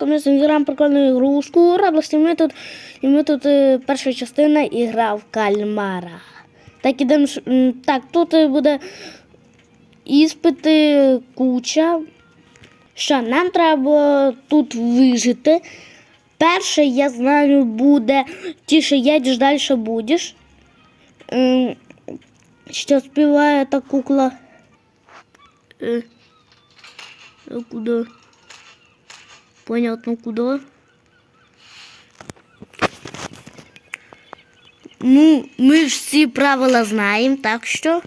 Ми граємо прикольну ігрушку Раблості. Ми тут, і ми тут е, перша частина ігра в кальмара. Так, ідемо. Так, тут е, буде іспити куча. Що, нам треба тут вижити. Перше, я знаю, буде тише едеш, дальше будеш. Ем, Що співає та кукла. Е, куди? Понятно, куда. Ну, ми ж всі правила знаємо, так що.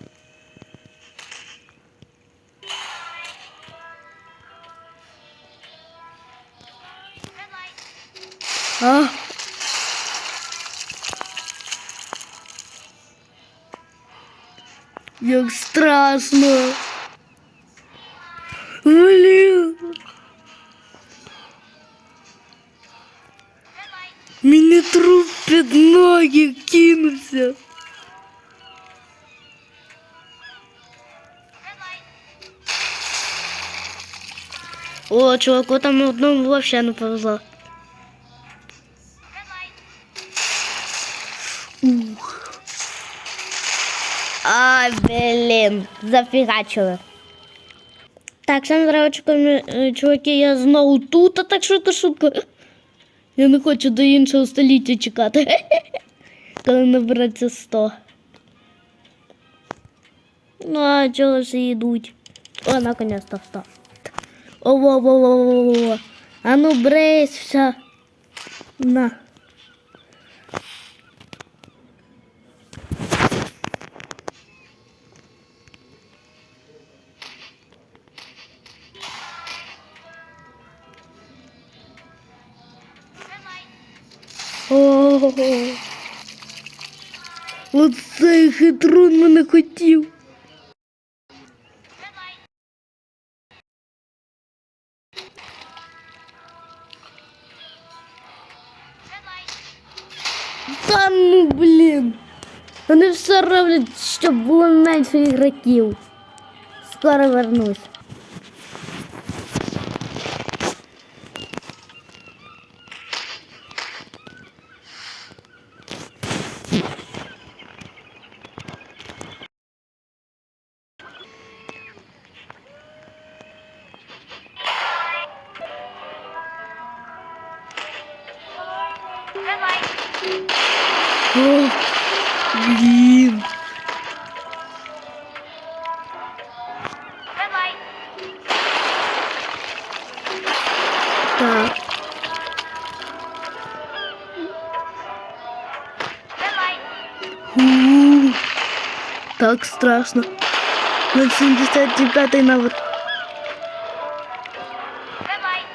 А. Як страшно. Блін. Ноги кинувся. О, чуваку там одному вообще не повезло. Ух. Ай, блін, зафігачили. Так, саме зараз е, чуваки, я знову тут, а так швидко, швидко. Я не хочу до іншого століття чекати. Коли набереться 100. Ну, а чого ж йдуть? О, наконец-то встав. о во во во во во во А ну брейся. На. О, Оце хитрун мене хотів. Та ну блін. Вони все роблять, щоб було менше ігроків. Скоро вернусь. О, блін. Так. У, Так страшно. На 75-й навод.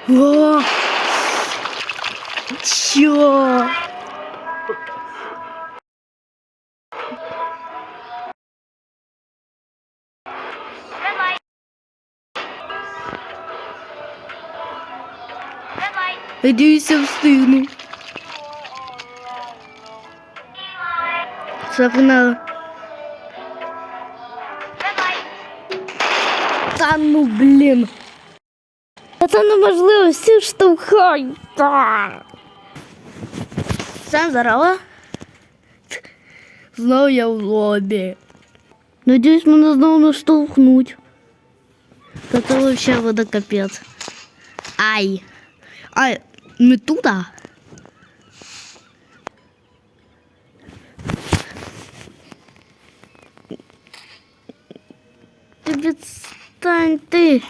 О! Чё? Надіюсь, я встигну. Запинала. Та ну блін. Та це неможливо, всі штовхають. Та. Всем здорово. Знову я в лобі. Надіюсь, мене знову не штовхнуть. Та це вообще буде капець. Ай. Ай, не туди. Ти відстань ти.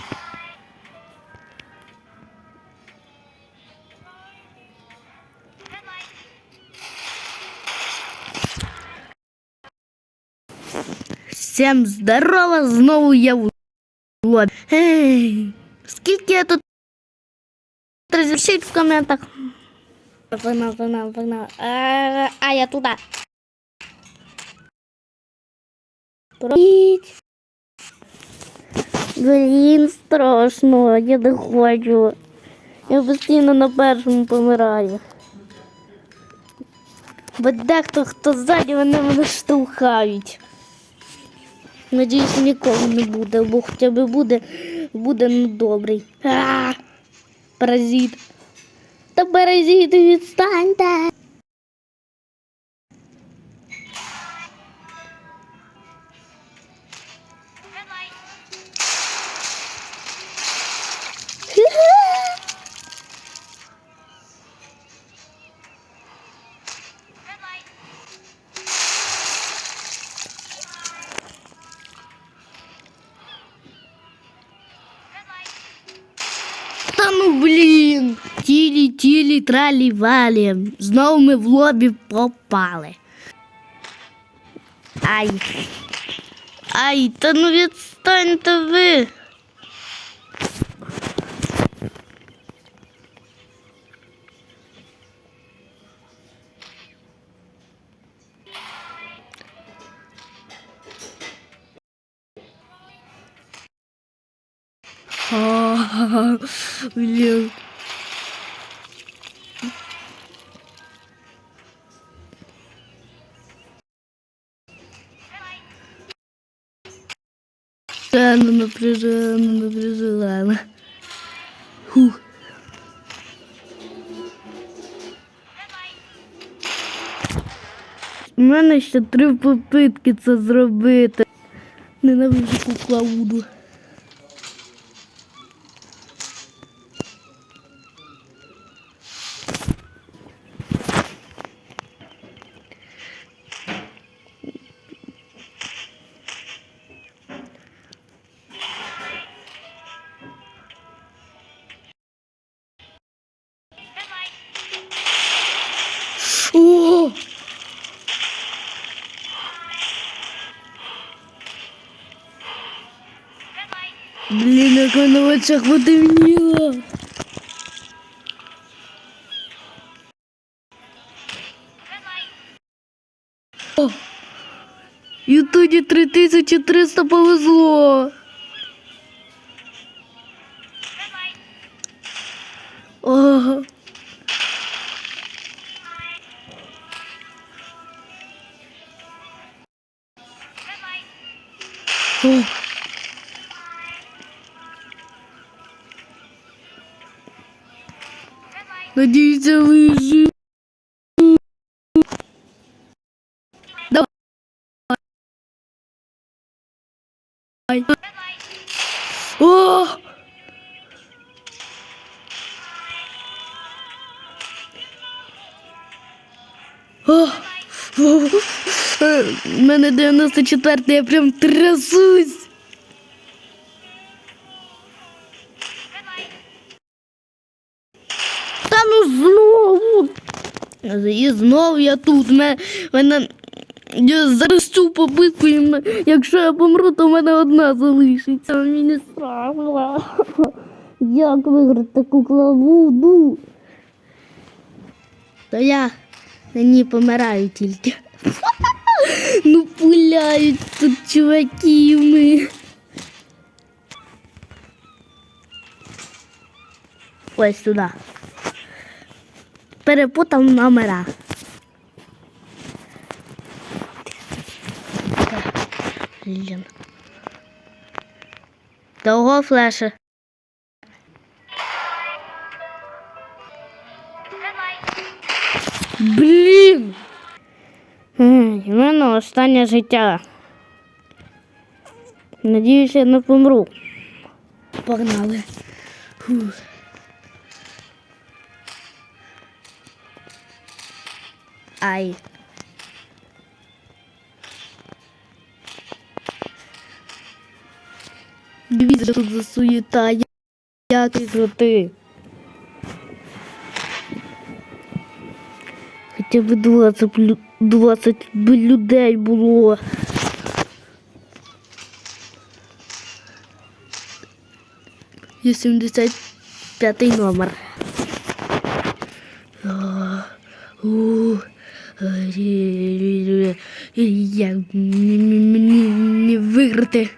Всем здорово, знову я в лобі. Ей, скільки я тут Розпишіть в коментах. Погнал, погнал, погнал. А, а я туда. Пройдіть. Блін, страшно, я не хочу. Я постійно на першому помираю. Бо дехто, хто ззаді, вони мене штовхають. Надіюсь, нікого не буде, бо хоча б буде, буде ну, добрий. А, паразит. Та паразит, відстаньте. Та ну блін. Тілі, тілі, тралі, валі. Знову ми в лобі попали. Ай. Ай, та ну відстаньте ви. А, Блін. Напряжено, напряжено, напряжено. Фух. У мене ще три попитки це зробити. Ненавижу куклауду. Блін, як на очах потемніло. О! І тоді 3300 повезло. Ага. О. Надеюсь, выживу. Давай. О! О! О! У мене 94 я прям трясусь. І знову я тут. Мене, мене я зараз цю побитку, якщо я помру, то в мене одна залишиться. Мені страшно. Як виграти таку клавуду? То я на ній помираю тільки. Ну пуляють тут чуваки ми. Ось сюди. Перепутав номера. Блін. Довго флеша. Блін. У мене останнє життя. Надіюсь, я не помру. Погнали. Фух. Ай. Дивіться, тут за суєта. Я- Як крути. Хоча б 20, лю- 20 би людей було. Є 75 номер. Рі- рі- Як мені виграти?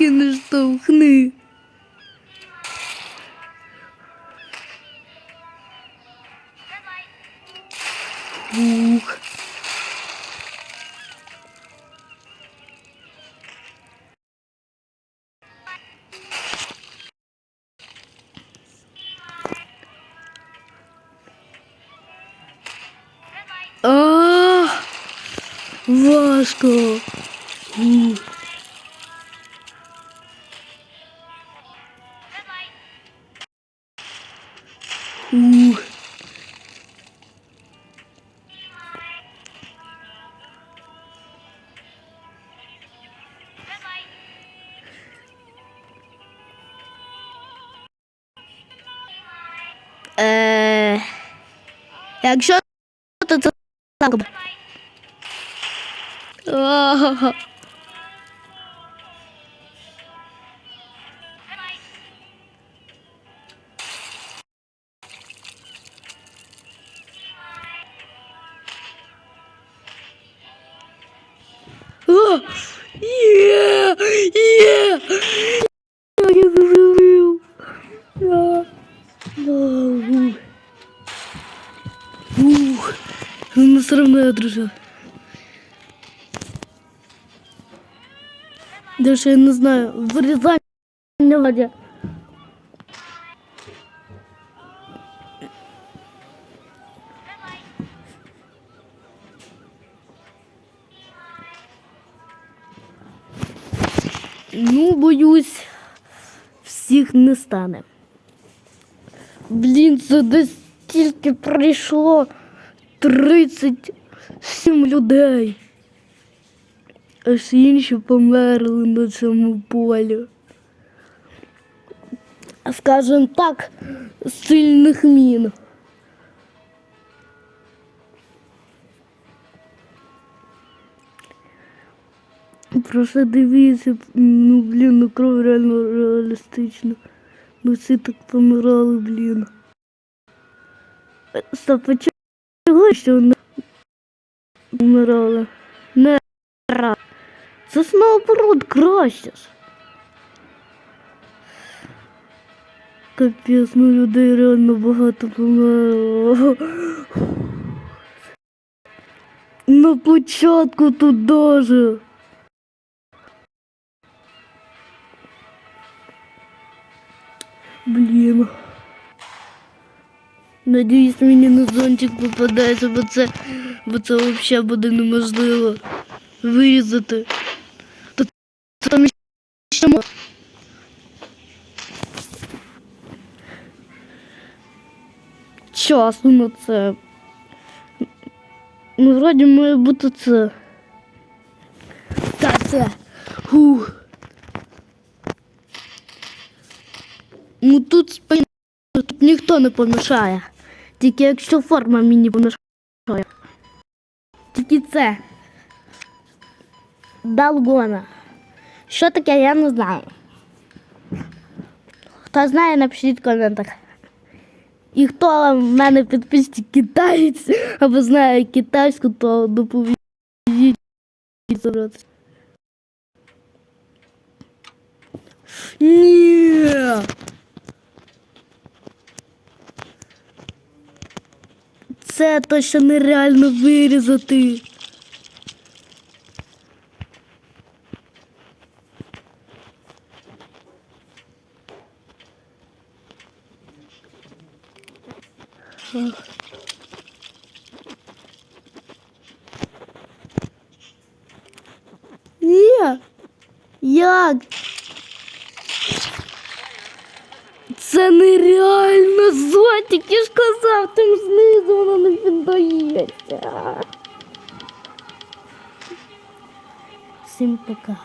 Не штовхни. Ух. А, важко. Якщо то це так. Ух, ну все равно я не знаю, вырезание Владя. Ну, боюсь, всіх не стане. Блін, це десь тільки прийшло 37 людей. Аж інші померли на цьому полі. Скажем так, сильних мін. Просто дивіться, ну блін, ну кров реально реалістична. Ну всі так помирали, блін. Стоп, що вони помирали? Не раз. Наоборот краще ж. Капець, ну людей реально багато померло. На початку тут даже. Блін. Надіюсь, мені на зонтик попадається, бо це, бо це взагалі буде неможливо вирізати. То це там ще часу на це. Ну, вроді має бути це. Та це. Фух. Ну тут спокійно, тут ніхто не помішає. Тільки якщо форма мені помішає. Тільки це. Далгона. Що таке, я не знаю. Хто знає, напишіть в коментах. І хто в мене підписчик китаєць або знає китайську, то допоможіть. забрати. Ні. Це точно нереально вирізати. Ні. Як? Це нереально зотик, я ж казав, там знизу воно не піддається. Всім пока.